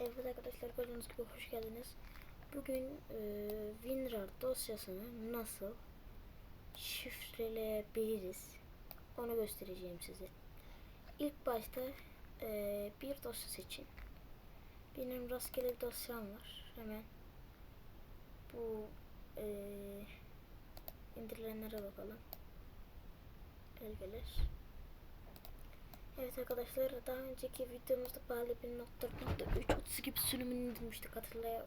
Evet arkadaşlar gördüğünüz gibi hoş geldiniz. Bugün e, WinRAR dosyasını nasıl şifreleyebiliriz onu göstereceğim size. İlk başta e, bir dosya seçin. Benim rastgele bir dosyam var. Hemen bu e, indirilenlere bakalım. Belgeler. Evet arkadaşlar daha önceki videomuzda Bali 1.3 gibi sürümünü indirmiştik hatırlaya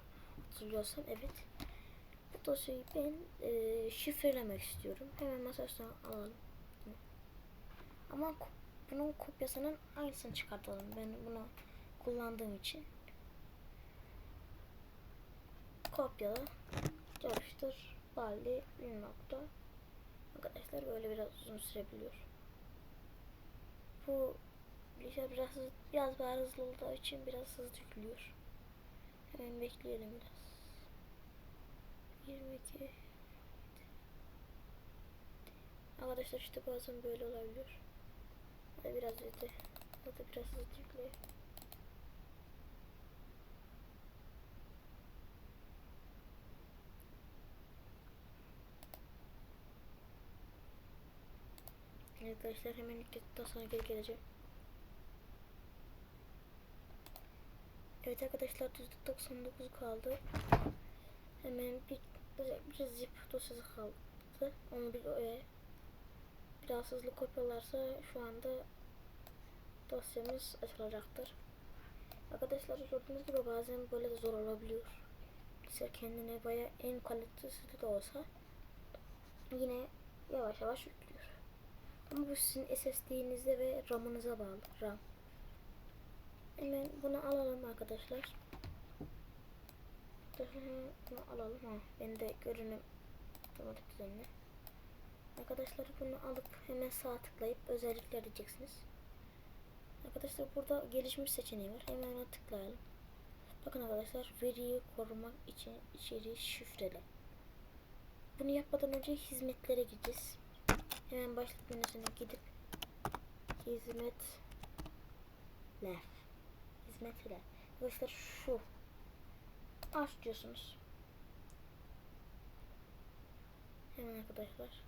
hatırlıyorsan evet. Bu dosyayı ben e, şifrelemek istiyorum. Hemen masaüstüne alalım. Ama bunun kopyasının aynısını çıkartalım. Ben bunu kullandığım için. Kopyala. Çalıştır. Bali 1. nokta. Arkadaşlar böyle biraz uzun sürebiliyor bu bilgisayar biraz biraz daha hızlı olduğu için biraz hızlı yüklüyor. Hemen bekleyelim biraz. 22 Arkadaşlar işte bazen böyle olabiliyor. Biraz hızlı. Hadi biraz hızlı yüklüyor. Arkadaşlar hemen yükledikten sonra geri geleceğim. Evet arkadaşlar %99 kaldı. Hemen bir, bir zip dosyası kaldı. Onu bir e, biraz hızlı kopyalarsa şu anda dosyamız açılacaktır. Arkadaşlar gördüğünüz gibi bazen böyle de zor olabiliyor. Bilgisayar kendine baya en kalitesi de olsa yine yavaş yavaş yüklüyor. Ama bu sizin SSD'nizde ve RAM'ınıza bağlı. RAM. Hemen bunu alalım arkadaşlar. Bunu alalım. Ha, ben de görünüm otomatik düzenle. Arkadaşlar bunu alıp hemen sağ tıklayıp özellikler diyeceksiniz. Arkadaşlar burada gelişmiş seçeneği var. Hemen ona tıklayalım. Bakın arkadaşlar veriyi korumak için içeriği şifrele. Bunu yapmadan önce hizmetlere gideceğiz. Hemen başlık menüsüne gidip hizmetler hizmetler arkadaşlar şu aç diyorsunuz. Hemen arkadaşlar.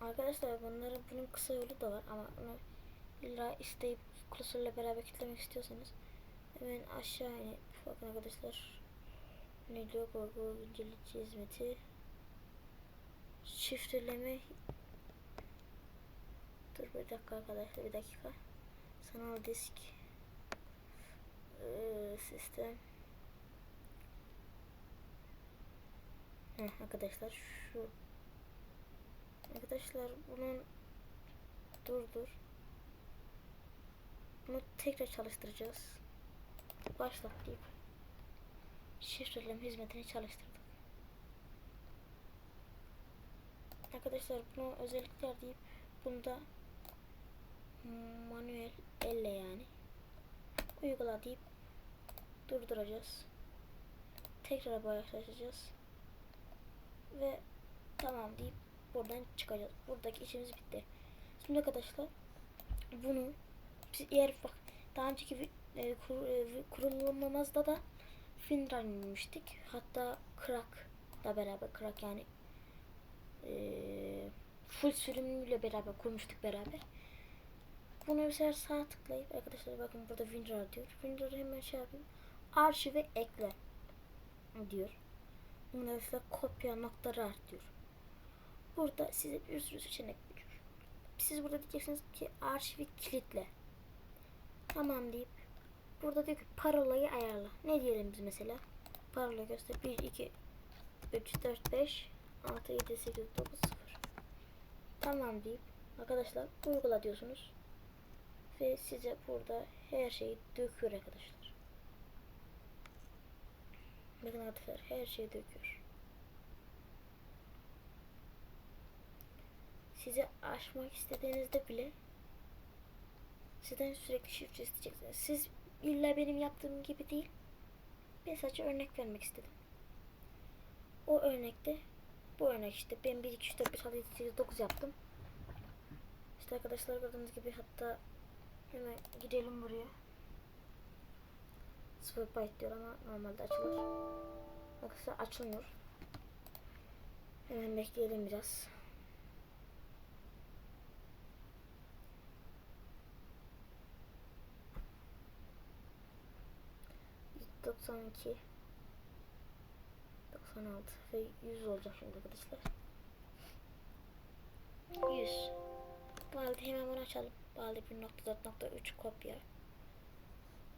Arkadaşlar bunların bunun kısa yolu da var ama onu illa isteyip klasörle beraber kilitlemek istiyorsanız hemen aşağı inip bakın arkadaşlar. Ne diyor Google inceleyici hizmeti şifreleme dur bir dakika arkadaşlar bir dakika. Sanal disk. Ee, sistem. Heh, arkadaşlar şu. Arkadaşlar bunun dur dur. Bunu tekrar çalıştıracağız. Başlat deyip. Şifreleme hizmetini çalıştırdık Arkadaşlar bunu özellikler deyip bunda manuel elle yani uygula deyip durduracağız. Tekrar başlatacağız. Ve tamam deyip buradan çıkacağız. Buradaki işimiz bitti. Şimdi arkadaşlar bunu eğer bak daha önceki e, kur, e, kurulumumuzda da Finran inmiştik. Hatta Crack da beraber Crack yani e, full sürümüyle beraber kurmuştuk beraber. Bunu sefer sağ tıklayıp arkadaşlar bakın burada WinRAR diyor. WinRAR'ı hemen şey yapayım. Arşive ekle diyor. Bunun üstüne kopya nokta rar diyor. Burada size bir sürü seçenek veriyor. Siz burada diyeceksiniz ki arşivi kilitle. Tamam deyip burada diyor ki parolayı ayarla. Ne diyelim biz mesela? Parola göster. 1, 2, 3, 4, 5, 6, 7, 8, 9, 0. Tamam deyip arkadaşlar uygula diyorsunuz. Ve size burada her şeyi döküyor arkadaşlar. Bakın arkadaşlar her şeyi döküyor. Size açmak istediğinizde bile sizden sürekli şifre isteyeceksiniz. Siz illa benim yaptığım gibi değil. Ben sadece örnek vermek istedim. O örnekte bu örnek işte ben 1 2 3 4 5 6 7 8 9 yaptım. İşte arkadaşlar gördüğünüz gibi hatta hemen gidelim buraya. 0 byte diyor ama normalde açılır. Arkadaşlar açılmıyor. Hemen bekleyelim biraz. ...92... ...96 ve 100 olacak şimdi arkadaşlar. 100. Bu halde hemen bunu açalım. Bu halde 1.4.3 kopya.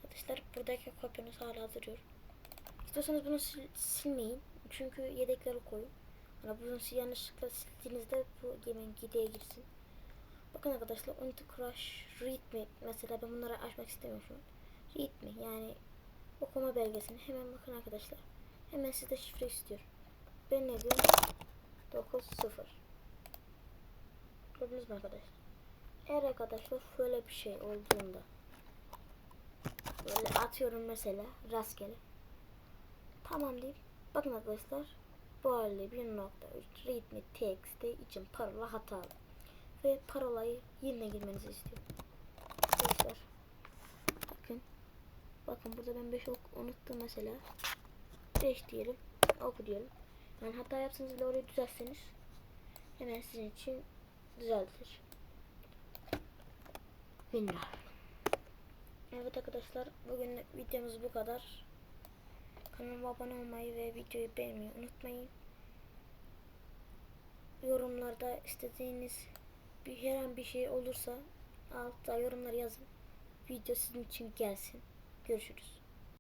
Arkadaşlar buradaki kopyanız hala duruyor. İstiyorsanız bunu sil- silmeyin. Çünkü yedekleri koyun. Ama bunu yanlışlıkla sildiğinizde bu hemen gideye girsin. Bakın arkadaşlar Unity Crash Read Me mesela ben bunları açmak istemiyorum şu yani okuma belgesini hemen bakın arkadaşlar. Hemen sizde şifre istiyor. Ben ne diyorum? 90 Gördünüz mü arkadaşlar? Eğer arkadaşlar şöyle bir şey olduğunda böyle atıyorum mesela rastgele tamam deyip bakın arkadaşlar bu halde 1.3 readme text'te için parola hatalı ve parolayı yerine girmenizi istiyor. Arkadaşlar bakın bakın burada ben 5 unuttum mesela 5 diyelim oku diyelim yani hata yapsanız bile orayı düzeltseniz hemen sizin için düzeltir. Winrar. Evet arkadaşlar bugün videomuz bu kadar. Kanalıma abone olmayı ve videoyu beğenmeyi unutmayın. Yorumlarda istediğiniz bir herhangi bir şey olursa altta yorumlar yazın. Video sizin için gelsin. Görüşürüz.